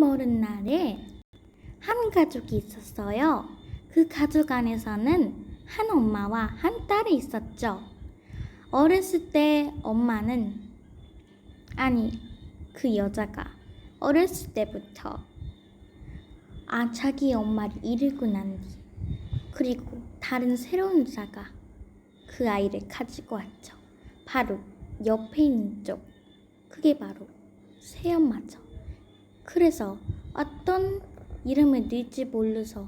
먼 날에 한 가족이 있었어요. 그 가족 안에서는 한 엄마와 한 딸이 있었죠. 어렸을 때 엄마는 아니 그 여자가 어렸을 때부터 아 자기 엄마를 잃고 난 뒤 그리고 다른 새로운 자가 그 아이를 가지고 왔죠. 바로 옆에 있는 쪽 그게 바로 새엄마죠. 그래서 어떤 이름을 넣을지 모르서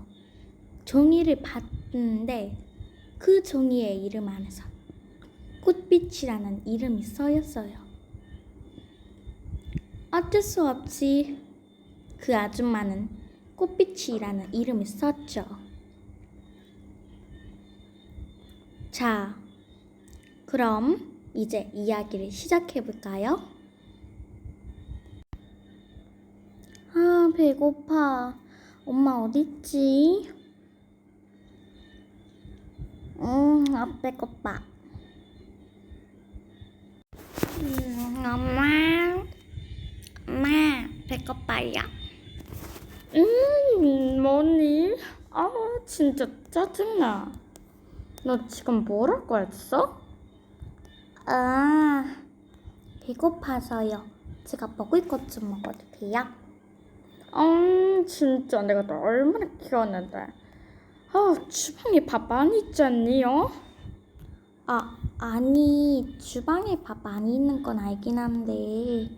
종이를 봤는데 그 종이의 이름 안에서 꽃빛이라는 이름이 써였어요. 어쩔 수 없이 그 아줌마는 꽃빛이라는 이름을 썼죠. 자, 그럼 이제 이야기를 시작해 볼까요? 아, 배고파. 엄마 어딨지? 음, 아, 배고파. 음, 엄마. 엄마, 배고파요. 음, 뭐니? 아, 진짜 짜증나. 너 지금 뭐라고 했어? 아, 배고파서요. 제가 먹을 것 좀 먹어도 돼요? 음, 진짜 내가 너 얼마나 키웠는데. 아, 주방에 밥 많이 있지 않니요? 아, 아니, 주방에 밥 많이 있는 건 알긴 한데,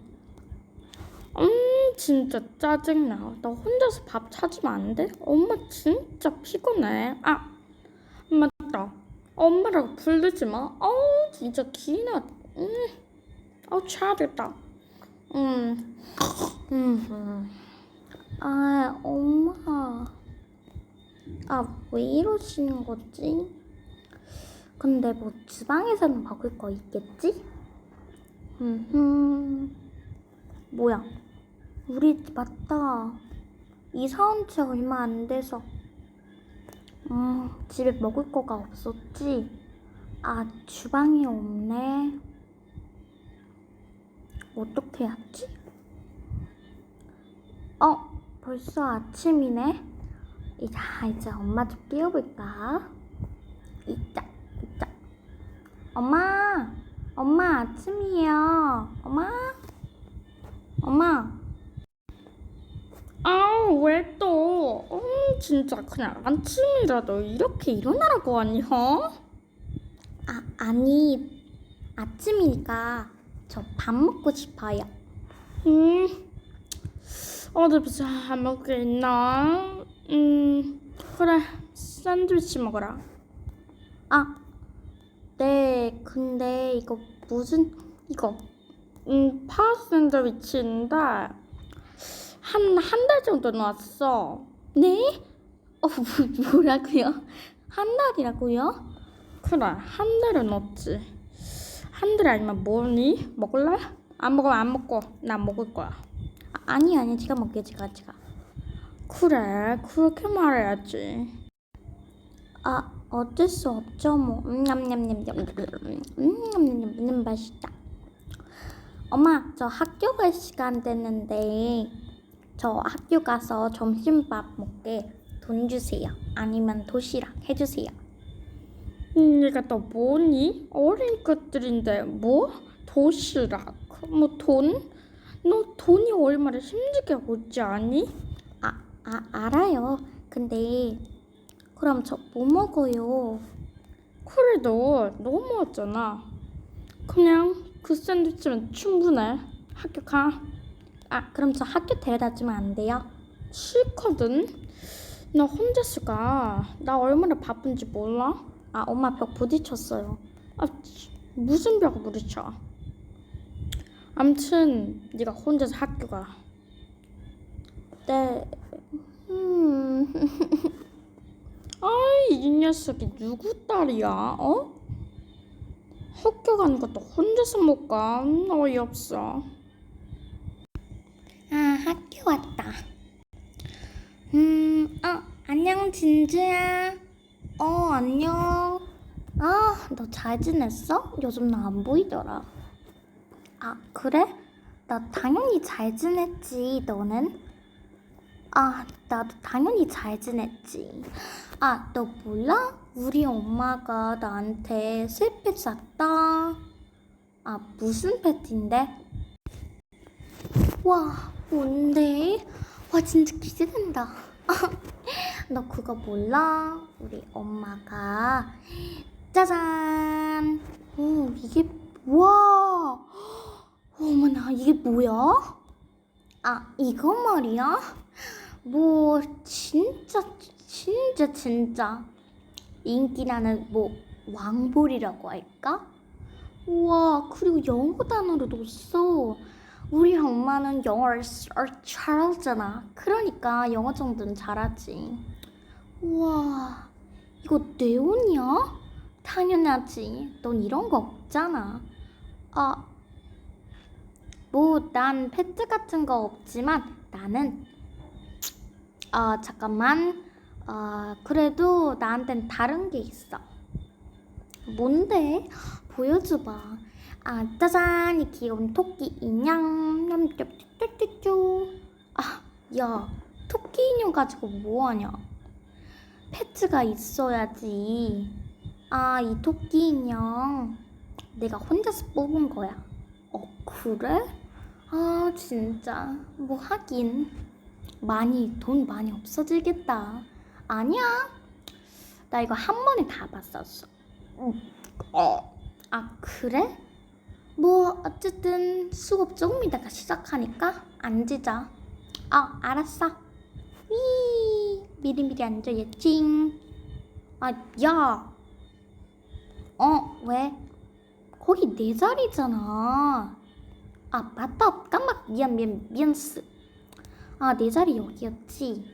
음, 진짜 짜증나. 너 혼자서 밥 찾으면 안 돼? 엄마 진짜 피곤해. 아, 맞다. 엄마라고 부르지 마. 어우, 진짜 기나. 음, 어우, 차겠다. 음, 음, 음. 아, 엄마. 아, 왜 이러시는 거지? 근데 뭐 주방에서는 먹을 거 있겠지? 음, 뭐야? 우리 집 맞다. 이사 온 지 얼마 안 돼서. 음, 집에 먹을 거가 없었지? 아, 주방에 없네. 어떻게 하지? 어, 벌써 아침이네. 이제, 이제 엄마 좀 깨워볼까? 이따, 이따. 엄마, 엄마 아침이에요. 엄마, 엄마. 아, 왜 또? 음, 진짜 그냥 아침이라도 이렇게 일어나라고 하니, 허? 아, 아니, 아침이니까 저 밥 먹고 싶어요. 음, 어디 보자. 먹을 게 있나? 음, 그래. 샌드위치 먹어라. 아, 네, 근데 이거 무슨, 이거, 음, 파 샌드위치인데 한 한 달 정도 나왔어. 네? 어, 뭐, 뭐라고요? 한 달이라고요? 그래, 한 달은 넣었지. 한 달 아니면 뭐니? 먹을래? 안 먹으면 안 먹고 나 먹을 거야. 아, 아니, 아니, 제가 먹게요, 제가, 제가. 그래, 그렇게 말해야지. 아, 어쩔 수 없죠, 뭐. 음, 냠냠냠냠. 음, 냠냠냠. 음, 맛있다. 엄마, 저 학교 갈 시간 됐는데, 저 학교 가서 점심밥 먹게 돈 주세요. 아니면 도시락 해주세요. 음, 얘가 또 뭐니? 어린 것들인데 뭐? 도시락? 뭐 돈? 너 돈이 얼마나 힘들게 오지 않니? 아, 아, 알아요. 근데, 그럼 저 뭐 먹어요? 그래도 너무했잖아. 그냥 그 샌드위치면 충분해. 학교 가. 아, 그럼 저 학교 데려다 주면 안 돼요? 싫거든. 나 혼자서 가. 나 얼마나 바쁜지 몰라? 아, 엄마 벽 부딪혔어요. 아, 치, 무슨 벽을 부딪혀? 암튼 네가 혼자서 학교 가. 네. 음. 아이 이 녀석이 누구 딸이야? 어? 학교 가는 것도 혼자서 못 가. 음, 어이없어. 아, 학교 왔다. 음, 어, 안녕, 진주야. 어, 안녕. 아, 너 잘 지냈어? 요즘 나 안 보이더라. 아, 그래? 나 당연히 잘 지냈지, 너는? 아, 나도 당연히 잘 지냈지. 아, 너 몰라? 우리 엄마가 나한테 새펫 샀다. 아, 무슨 펫인데? 와, 뭔데? 와, 진짜 기대된다. 너 그거 몰라? 우리 엄마가 짜잔! 오, 이게 와! 이게 뭐야? 아, 이거 말이야? 뭐 진짜 진짜 진짜 인기나는 뭐 왕볼이라고 할까? 우와, 그리고 영어 단어로도 써. 우리 엄마는 영어를 잘하잖아. 그러니까 영어 정도는 잘하지. 우와, 이거 내 옷이야? 당연하지. 넌 이런 거 없잖아. 아, 뭐, 난펫 같은 거 없지만 나는, 아, 잠깐만. 아, 그래도 나한텐 다른 게 있어. 뭔데? 보여줘봐. 아, 짜잔! 이 귀여운 토끼 인형. 냠냠쭈쭈쭈. 아, 야, 토끼 인형 가지고 뭐하냐? 패트가 있어야지. 아, 이 토끼 인형. 내가 혼자서 뽑은 거야. 어, 그래? 아, 진짜. 뭐 하긴. 많이, 돈 많이 없어지겠다. 아니야. 나 이거 한 번에 다 봤었어. 어. 아, 그래? 뭐, 어쨌든 수업 조금 있다가 시작하니까 앉으자. 아, 알았어. 위, 미리미리 앉아야지. 아, 야. 어, 왜? 거기 내 자리잖아. 아, 맞다. 깜빡. 미안, 미안, 미안스. 아, 내 자리 여기였지.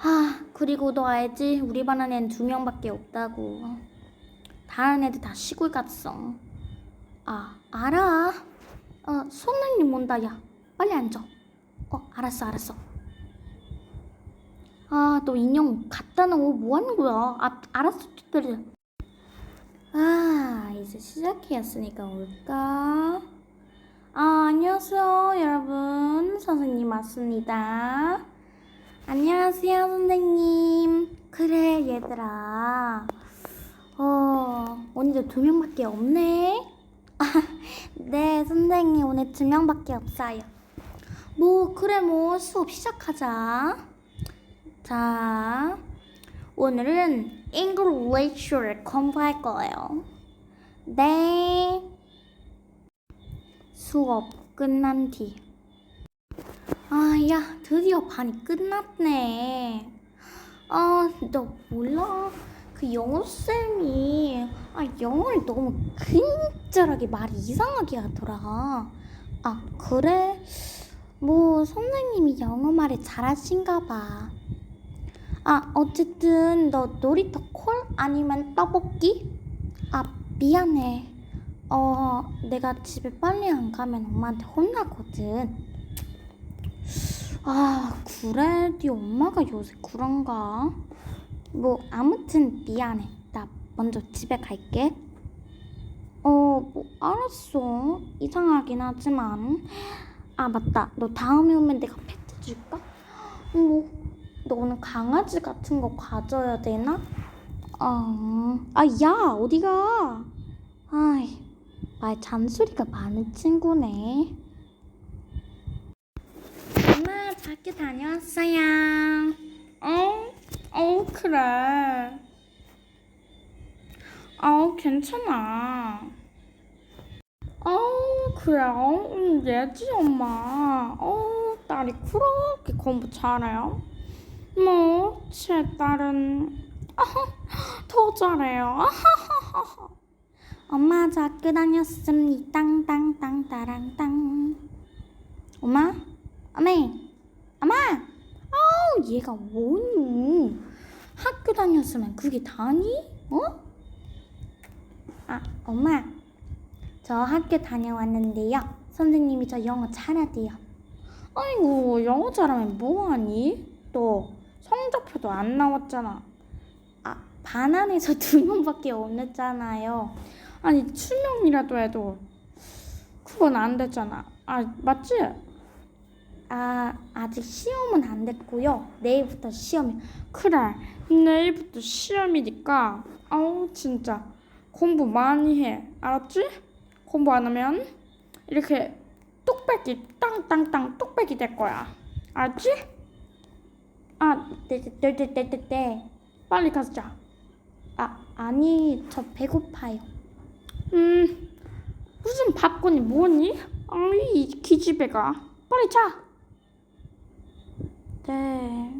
아, 그리고 너 알지? 우리 반 안엔 두 명밖에 없다고. 다른 애들 다 시골 갔어. 아, 알아. 어, 손님님 온다, 야. 빨리 앉아. 어, 알았어, 알았어. 아, 너 인형 갖다 놓고 뭐 하는 거야? 아, 알았어, 기다려. 아, 이제 시작이었으니까 올까? 아, 안녕하세요, 여러분. 선생님 왔습니다. 안녕하세요, 선생님. 그래, 얘들아. 어, 오늘도 두 명밖에 없네. 아, 네, 선생님, 오늘 두 명밖에 없어요. 뭐, 그래, 뭐, 수업 시작하자. 자, 오늘은 English를 공부할 거예요. 네. 수업 끝난 뒤. 아, 야, 드디어 반이 끝났네. 아, 너 몰라? 그 영어쌤이, 아, 영어를 너무 근절하게 말이 이상하게 하더라. 아, 그래? 뭐, 선생님이 영어 말을 잘하신가 봐. 아, 어쨌든 너 놀이터 콜 아니면 떡볶이? 아, 미안해. 어, 내가 집에 빨리 안 가면 엄마한테 혼나거든. 아, 그래? 네 엄마가 요새 그런가? 뭐, 아무튼 미안해. 나 먼저 집에 갈게. 어, 뭐, 알았어. 이상하긴 하지만. 아, 맞다. 너 다음에 오면 내가 펫 줄까? 뭐, 너 오늘 강아지 같은 거 가져야 되나? 아, 아, 야, 어디가? 아이, 말 잔소리가 많은 친구네. 엄마, 밖에 다녀왔어요. 어? 어, 그래. 어, 괜찮아. 어, 그래. 어, 음, 예지, 엄마. 어, 딸이 그렇게 공부 잘해요? 뭐, 제 딸은, 더 잘해요. 엄마, 저 학교 다녔습니다. 땅땅땅 따랑 땅. 엄마? 어메, 엄마! 아우, 얘가 뭐니? 학교 다녔으면 그게 다니? 어? 아, 엄마. 저 학교 다녀왔는데요. 선생님이 저 영어 잘하대요. 아이고, 영어 잘하면 뭐하니? 너 성적표도 안 나왔잖아. 아, 반 안에서 두 명밖에 없었잖아요. 아니, 출명이라도 해도 그건 안 되잖아. 아, 맞지? 아, 아직 시험은 안 됐고요. 내일부터 시험이. 그래 내일부터 시험이니까 아우 진짜 공부 많이 해 알았지? 공부 안 하면 이렇게 뚝배기 땅땅땅 뚝배기 될 거야 알았지? 아, 네, 네, 네, 네. 빨리 가서 자 아, 아니, 저 배고파요. 음, 무슨 밥거니 뭐니? 아이 이 기집애가 빨리 자. 네.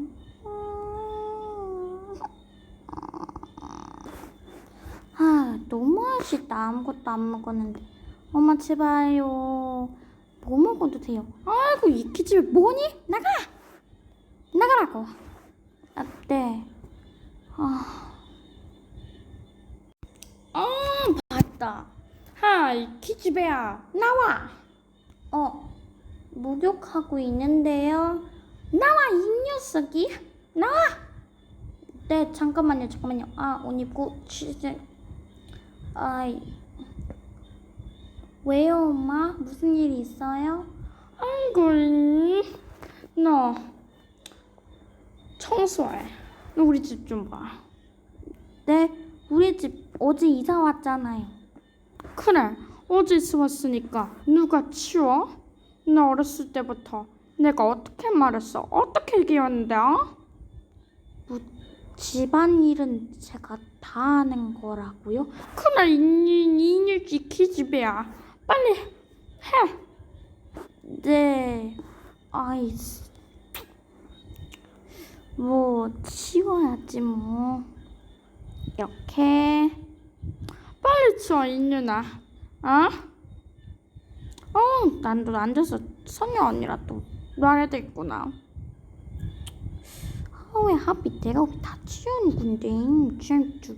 아, 너무 아쉽다. 아무것도 안 먹었는데. 엄마, 제발요. 뭐 먹어도 돼요. 아이고 이 기집애 뭐니? 나가. 나가라고. 아, 네. 아, 아 봤다. 하이 기집애야 나와. 어, 목욕하고 있는데요. 나와 이 녀석이 나와. 네, 잠깐만요, 잠깐만요. 아, 옷 입고, 취재. 아이. 왜요, 엄마? 무슨 일 있어요? 아이고 이, 너 청소해. 너 우리 집 좀 봐. 네, 우리 집 어제 이사 왔잖아요. 그래 어제 있어 왔으니까 누가 치워? 나 어렸을 때부터 내가 어떻게 말했어? 어떻게 얘기했는데? 어? 집안일은 제가 다 하는 거라고요? 그래 이니지 기집애야 빨리 해 네. 아이, 뭐, 치워야지, 뭐. 이렇게. 치워 이년아 어? 어 난도 앉아서 선녀 언니라 또 말해야 되겠구나 아, 왜 하필 내가 여기 다 치우는 건데. 진짜.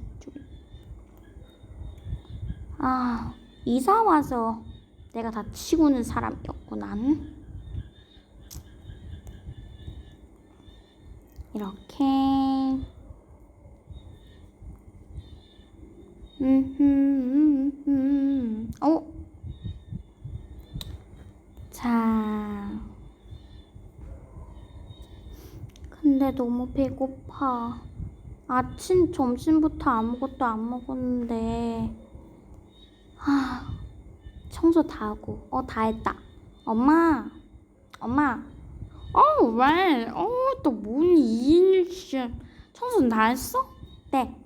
아, 이사 와서 내가 다 치우는 사람이었구나. 이렇게. 음, 음, 음, 어? 자. 근데 너무 배고파. 아침, 점심부터 아무것도 안 먹었는데. 하, 청소 다 하고. 어, 다 했다. 엄마, 엄마. 어 왜? 어또 뭐니 이인일 씨 청소는 다 했어? 네.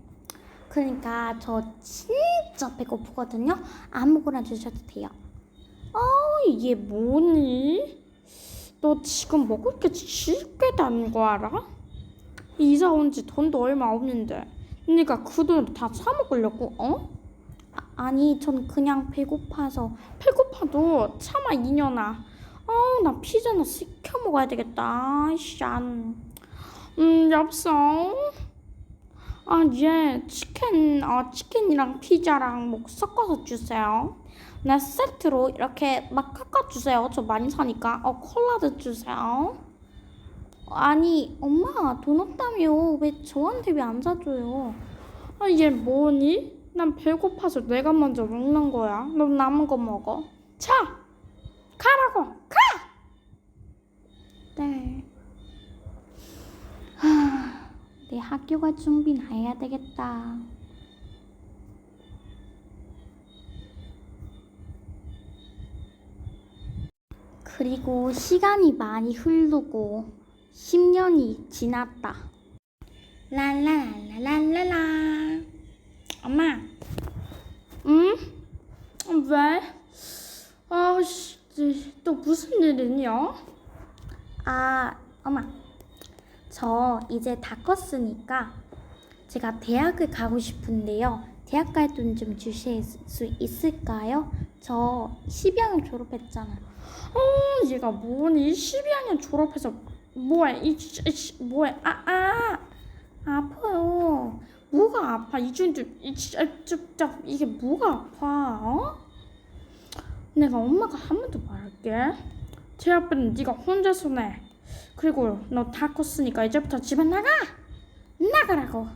그러니까 저 진짜 배고프거든요. 아무거나 주셔도 돼요. 어 이게 뭐니? 너 지금 먹을 게 쉽게 다는 거 알아? 이사 온 지 돈도 얼마 없는데 네가 그 돈으로 다 사 먹으려고 어? 아, 아니, 전 그냥 배고파서. 배고파도 참아 이년아 아우 나 피자나 시켜 먹어야 되겠다 짠. 음 엽서 아 예 치킨 어 치킨이랑 피자랑 뭐 섞어서 주세요. 네 세트로 이렇게 막 깎아 주세요. 저 많이 사니까. 어 콜라도 주세요. 아니, 엄마, 돈 없다며. 왜 저한테 왜 안 사줘요? 아 얘 뭐니? 난 배고파서 내가 먼저 먹는 거야. 너 남은 거 먹어. 자 가라고 가 네. 하, 내 학교 갈 준비나 해야 되겠다. 그리고 시간이 많이 흐르고 10년이 지났다. 랄랄랄랄랄라. 엄마, 응? 왜? 아씨, 또 무슨 일이냐? 아, 엄마. 저 이제 다 컸으니까 제가 대학을 가고 싶은데요. 대학 갈 돈 좀 주실 수 있을까요? 저 12학년 졸업했잖아요. 어, 얘가 뭐니? 12학년 졸업해서 뭐해? 이, 이, 이 뭐해? 아, 아, 아파요. 뭐가 아파? 이준도 이, 진짜, 쭉, 이게 뭐가 아파? 어? 내가 엄마가 한 번 더 말할게. 제 아빠는 네가 혼자서 내. 그리고 너 다 컸으니까 이제부터 집에 나가. 나가라고.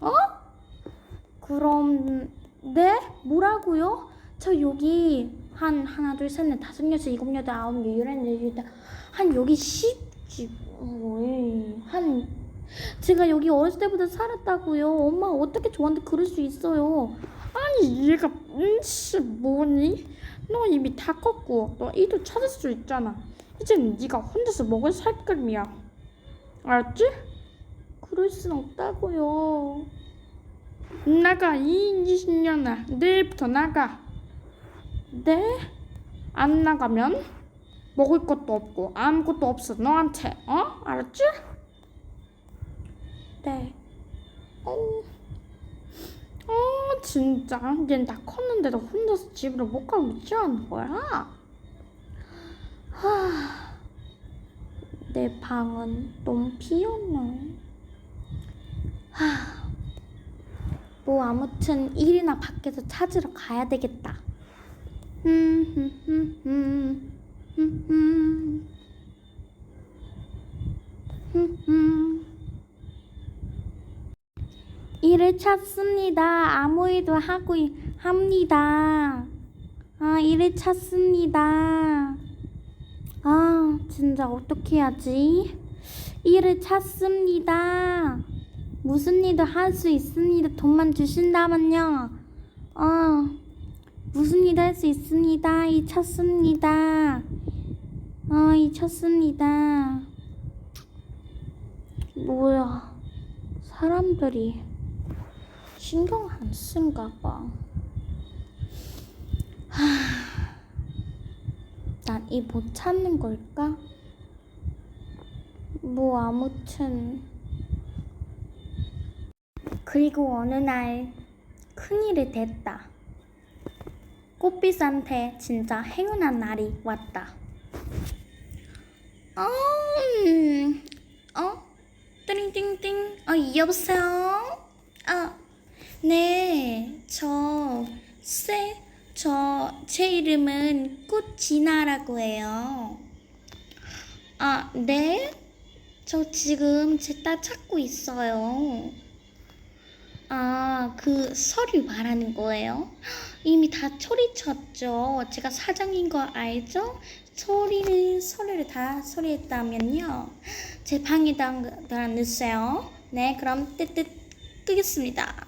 어? 그럼 네? 뭐라고요? 저 여기 한 하나 둘 셋 넷 다섯 여섯 일곱 여덟 아홉 열 열한 열여덟 한 여기 십집 한 제가 여기 어렸을 때부터 살았다고요. 엄마 어떻게 저한테 그럴 수 있어요? 아니 얘가 음씨 뭐니? 너 이미 다 컸고 너 이도 찾을 수 있잖아. 이제는 네가 혼자서 먹을 살림이야. 알았지? 그럴 순 없다고요. 나가 이 20년아 내일부터 나가. 네? 안 나가면 먹을 것도 없고 아무것도 없어 너한테 어? 알았지? 네. 어, 어 진짜 얜다 컸는데도 혼자서 집으로 못 가고 않은 거야? 내 방은 너무 비었네. 하. 뭐 아무튼 일이나 밖에서 찾으러 가야 되겠다. 일을 찾습니다. 아무 일도 하고 이- 합니다. 아, 일을 찾습니다. 아, 진짜 어떻게 해야지? 일을 찾습니다. 무슨 일도 할 수 있습니다. 돈만 주신다면요. 어, 무슨 일도 할 수 있습니다. 일 찾습니다. 어, 일 찾습니다. 뭐야, 사람들이 신경 안 쓴가 봐. 난 이 못 찾는 걸까? 뭐 아무튼 그리고 어느 날 큰일이 됐다. 꽃빛한테 진짜 행운한 날이 왔다. 어, 음, 어, 띵띵띵, 어 여보세요? 아, 네, 저 쎄. 저, 제 이름은 꽃진아라고 해요. 아, 네? 저 지금 제 딸 찾고 있어요. 아, 그 서류 말하는 거예요? 이미 다 처리쳤죠. 제가 사장인 거 알죠? 처리를, 서류를 다 처리했다면요. 제 방에다 넣으세요. 네, 그럼 뜨뜻 끄겠습니다.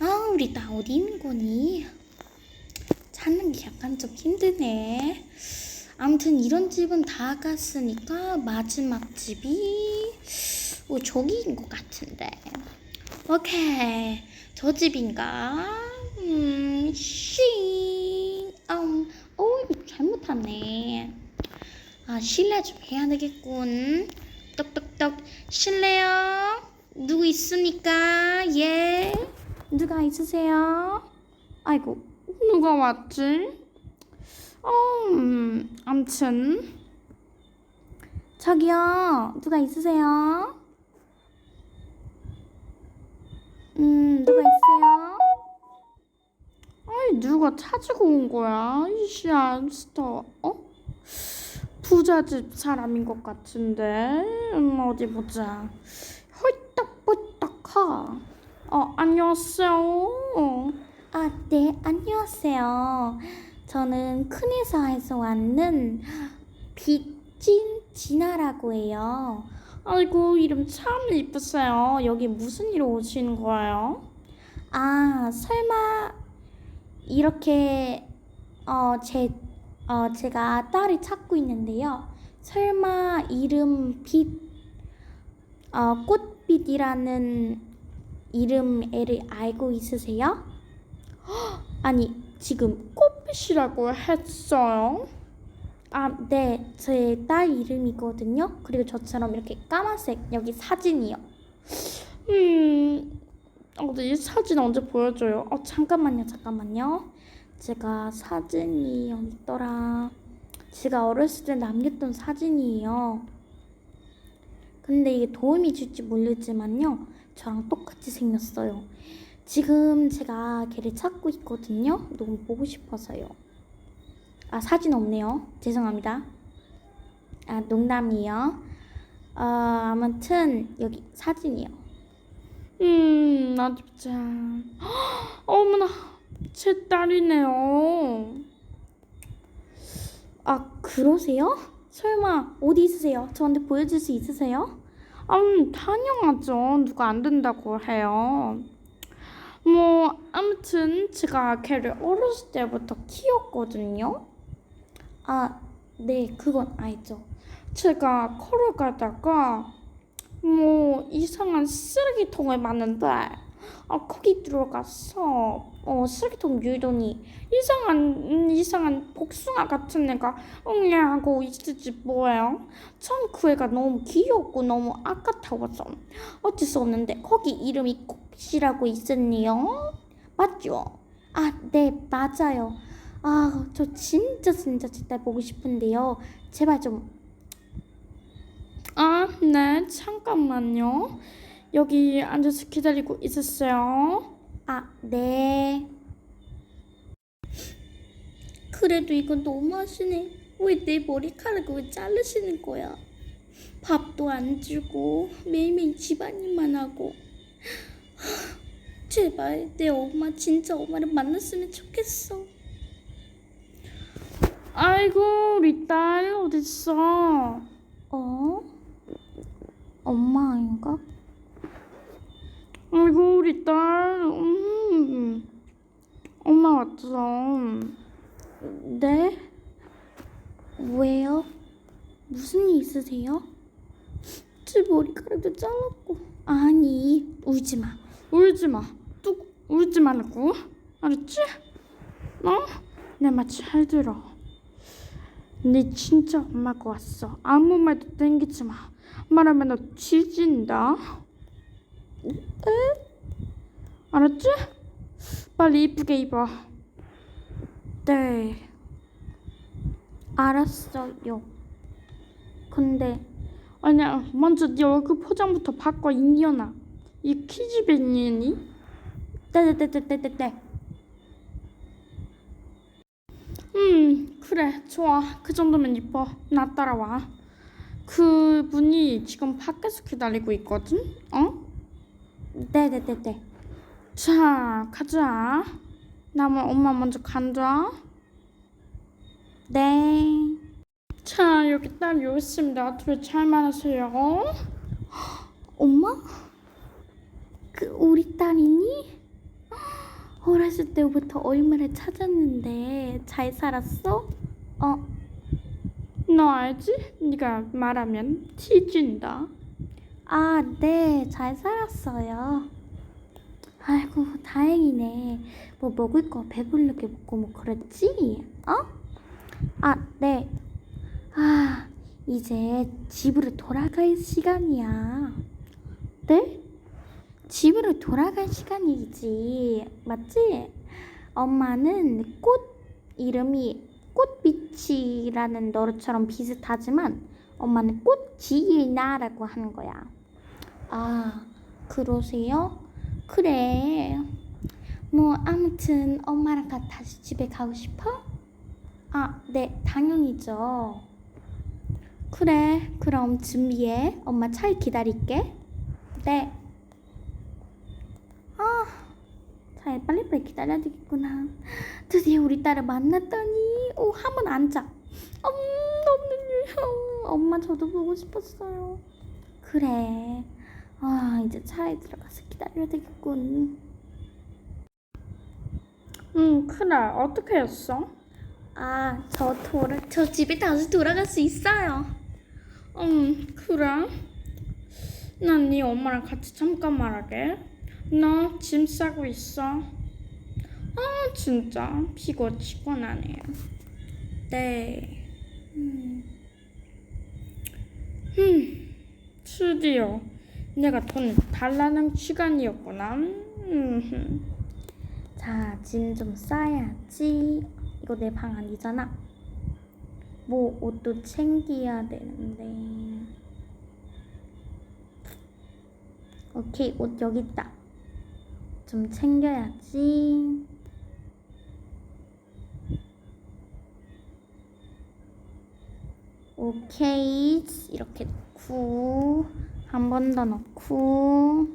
아, 우리 나 어디 있는 거니? 찾는 게 약간 좀 힘드네. 아무튼 이런 집은 다 갔으니까 마지막 집이 어, 저기인 것 같은데. 오케이, 저 집인가? 음, 씨, 음, 어, 잘못하네. 아, 실례 좀 해야 되겠군. 똑똑똑, 실례요? 누구 있습니까? 예? 누가 있으세요? 아이고, 누가 왔지? 어, 음, 암튼 저기요, 누가 있으세요? 음, 누가 있어요? 아이 누가 찾으고 온 거야? 이씨야 스터 어? 부잣집 사람인 것 같은데 음, 어디 보자 헐떡벌떡하 어 안녕하세요 아, 네, 안녕하세요. 저는 큰 회사에서 왔는 빚진 진아라고 해요. 아이고 이름 참 이쁘세요 여기 무슨 일로 오신 거예요? 아, 설마 이렇게 어, 제 어, 제가 딸을 찾고 있는데요. 설마 이름 빛 어, 꽃빛이라는 이름 애를 알고 있으세요? 아니, 지금 꽃빛이라고 했어요 아, 네. 제 딸 이름이거든요. 그리고 저처럼 이렇게 까만색 여기 사진이요. 음 어디 사진 언제 보여줘요? 어, 잠깐만요. 잠깐만요. 제가 사진이 여기 있더라. 제가 어렸을 때 남겼던 사진이에요. 근데 이게 도움이 줄지 모르지만요. 저랑 똑같이 생겼어요. 지금 제가 걔를 찾고 있거든요. 너무 보고 싶어서요. 아, 사진 없네요. 죄송합니다. 아, 농담이에요. 어, 아무튼 여기 사진이요. 음, 어디 보자. 어머나, 제 딸이네요. 아, 그러세요? 설마 어디 있으세요? 저한테 보여줄 수 있으세요? 음, 당연하죠. 누가 안 된다고 해요. 뭐, 아무튼 제가 걔를 어렸을 때부터 키웠거든요. 아, 네, 그건 알죠. 제가 걸어가다가 뭐 이상한 쓰레기통을 봤는데 아, 거기 들어가서 어, 쓰레기통 유도니 이상한 음, 이상한 복숭아 같은 애가 응애 하고 있을지 뭐예요. 전그 애가 너무 귀엽고 너무 아까타워서 어쩔 수 없는데 거기 이름이 꽃빛이라고 있었네요. 맞죠? 아, 네, 맞아요. 아, 저 진짜 진짜 진짜 보고 싶은데요. 제발 좀 아, 네, 잠깐만요. 여기 앉아서 기다리고 있었어요. 아, 네. 그래도 이건 너무하시네. 왜 내 머리카락을 왜 자르시는 거야? 밥도 안 주고 매일매일 집안일만 하고. 하, 제발 내 엄마 진짜 엄마를 만났으면 좋겠어. 아이고, 우리 딸 어딨어? 어? 엄마 아닌가? 아이고, 우리 딸. 음. 엄마 왔어. 네? 왜요? 무슨 일 있으세요? 제 머리카락도 잘랐고. 아니, 울지 마. 울지 마. 뚝 울지 말라고. 알았지? 어? 내말잘 들어. 네 진짜 엄마가 왔어. 아무 말도 땡기지 마. 말하면 너 뒤진다. 에? 알았지? 빨리 이쁘게 입어. 네. 알았어요. 근데 아니야, 먼저 네 얼굴 포장부터 바꿔 인연아. 이 키즈베니니? 네네네네네네. 음, 그래, 좋아. 그 정도면 이뻐. 나 따라와. 그 분이 지금 밖에서 기다리고 있거든. 어? 네네네네. 자, 가자. 나만 엄마 먼저 간다. 네. 자, 여기 딸 여기 있습니다. 둘이 잘 만나세요. 엄마? 그 우리 딸이니? 어렸을 때부터 얼마나 찾았는데 잘 살았어? 어, 너 알지? 네가 말하면 티진다. 아, 네, 잘 살았어요. 아이고, 다행이네. 뭐 먹을 거 배부르게 먹고 뭐 그랬지? 어? 아, 네. 아, 이제 집으로 돌아갈 시간이야. 네? 집으로 돌아갈 시간이지. 맞지? 엄마는 꽃 이름이 꽃빛이라는 너처럼 비슷하지만 엄마는 꽃지나라고 하는 거야. 아, 그러세요? 그래. 뭐 아무튼 엄마랑 가 다시 집에 가고 싶어? 아, 네, 당연히죠. 그래, 그럼 준비해. 엄마 차에 기다릴게. 네. 아, 차에 빨리빨리 기다려야 되겠구나. 드디어 우리 딸을 만났다니. 오, 한 번 앉아. 음, 너무 엄마 저도 보고 싶었어요. 그래. 아, 이제 차에 들어가서 기다려야 되겠군. 응, 그래. 어떻게 했어? 아, 저 돌아, 저 집에 다시 돌아갈 수 있어요. 응, 그래. 난 네 엄마랑 같이 잠깐 말하게. 너짐 싸고 있어. 아, 진짜 피곤치곤하네. 네. 음, 드디어 내가 돈을 달라는 시간이었구나. 음, 자, 짐 좀 싸야지. 이거 내 방 아니잖아. 뭐 옷도 챙겨야 되는데. 오케이, 옷 여기 있다. 좀 챙겨야지. 오케이, 이렇게 넣고 한 번 더 넣고.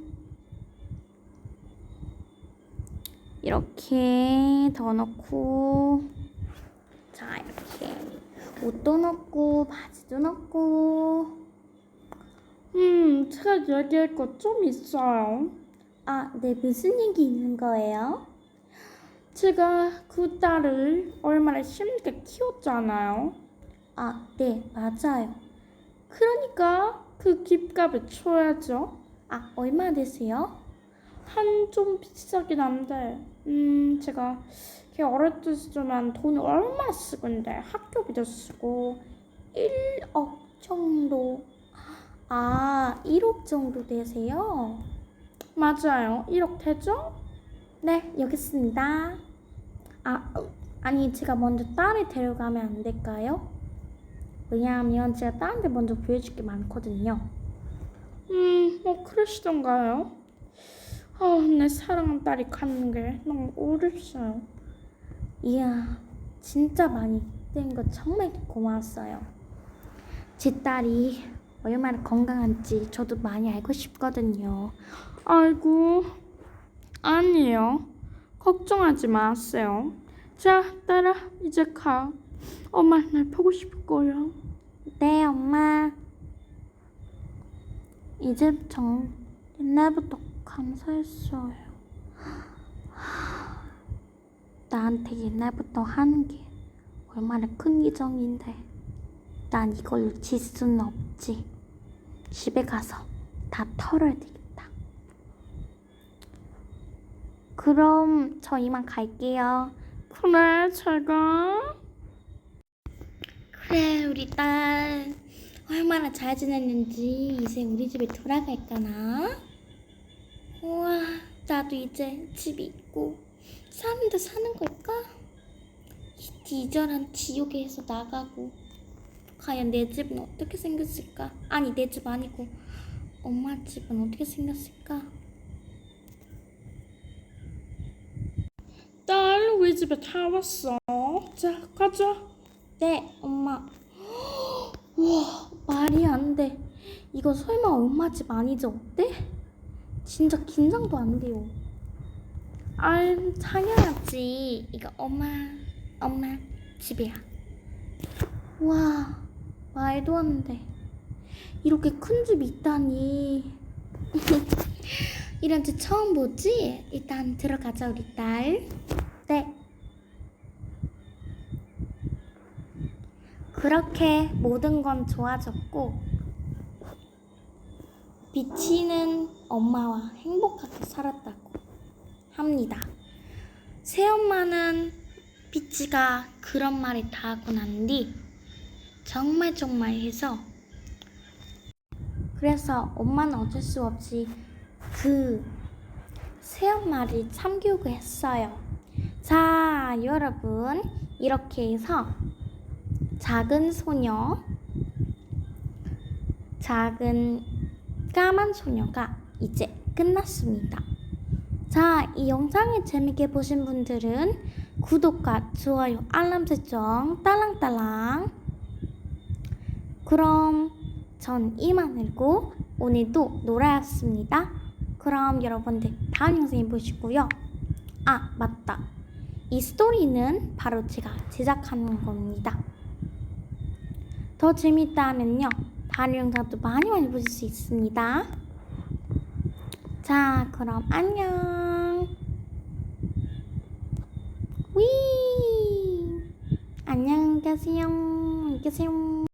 이렇게 더 넣고 자 이렇게 옷도 넣고 바지도 넣고 음, 제가 얘기할 거좀 있어요. 아, 네 무슨 얘기 있는 거예요? 제가 그 딸을 얼마나 힘들게 키웠잖아요. 아, 네 맞아요. 그러니까 그 깁값을 줘야죠. 아, 얼마 되세요? 한 좀 비싸긴 한데, 음, 제가 걔 어릴 때 쓰면 돈을 얼마 쓰건데 학교비도 쓰고 1억 정도. 아, 1억 정도 되세요? 맞아요. 1억 되죠? 네, 여기 있습니다. 아, 어, 아니 제가 먼저 딸을 데려가면 안 될까요? 왜냐하면 제가 딸한테 먼저 보여줄 게 많거든요. 음, 뭐 그러시던가요? 아, 내 사랑하는 딸이 가는 게 너무 어렵어요. 이야, 진짜 많이 된 거 정말 고마웠어요. 제 딸이 얼마나 건강한지 저도 많이 알고 싶거든요. 아이고, 아니에요. 걱정하지 마세요. 자, 딸아, 이제 가. 엄마 날 보고 싶을 거야. 네, 엄마. 이제 정 옛날부터 감사했어요. 나한테 옛날부터 하는 게 얼마나 큰 기정인데 난 이걸로 질 수는 없지. 집에 가서 다 털어야 되겠다. 그럼 저 이만 갈게요. 그래, 잘 가. 그래 우리 딸 얼마나 잘 지냈는지 이제 우리 집에 돌아갈까나? 우와 나도 이제 집 있고 사는 데 사는 걸까? 이 기절한 지옥에서 나가고 과연 내 집은 어떻게 생겼을까? 아니 내 집 아니고 엄마 집은 어떻게 생겼을까? 딸, 우리 집에 다 왔어. 자, 가자. 네, 엄마. 우와, 말이 안 돼. 이거 설마 엄마 집 아니죠? 어때? 진짜 긴장도 안 돼요. 아, 당연하지. 이거 엄마, 엄마 집이야. 와, 말도 안 돼. 이렇게 큰 집이 있다니. 이런 집 처음 보지? 일단 들어가자, 우리 딸. 네. 그렇게 모든 건 좋아졌고 비치는 엄마와 행복하게 살았다고 합니다. 새엄마는 비치가 그런 말을 다 하고 난 뒤 정말 정말 해서 그래서 엄마는 어쩔 수 없이 그 새엄마를 참교육을 했어요. 자, 여러분 이렇게 해서 작은 소녀, 작은 까만 소녀가 이제 끝났습니다. 자, 이 영상을 재밌게 보신 분들은 구독과 좋아요, 알람 설정 딸랑딸랑. 그럼 전 이만을고 오늘도 놀아였습니다. 그럼 여러분들 다음 영상에 보시고요. 아, 맞다. 이 스토리는 바로 제가 제작하는 겁니다. 더 재밌다 하면요. 다른 영상도 많이 많이 보실 수 있습니다. 자, 그럼 안녕. 위! 안녕히 계세요. 계세요.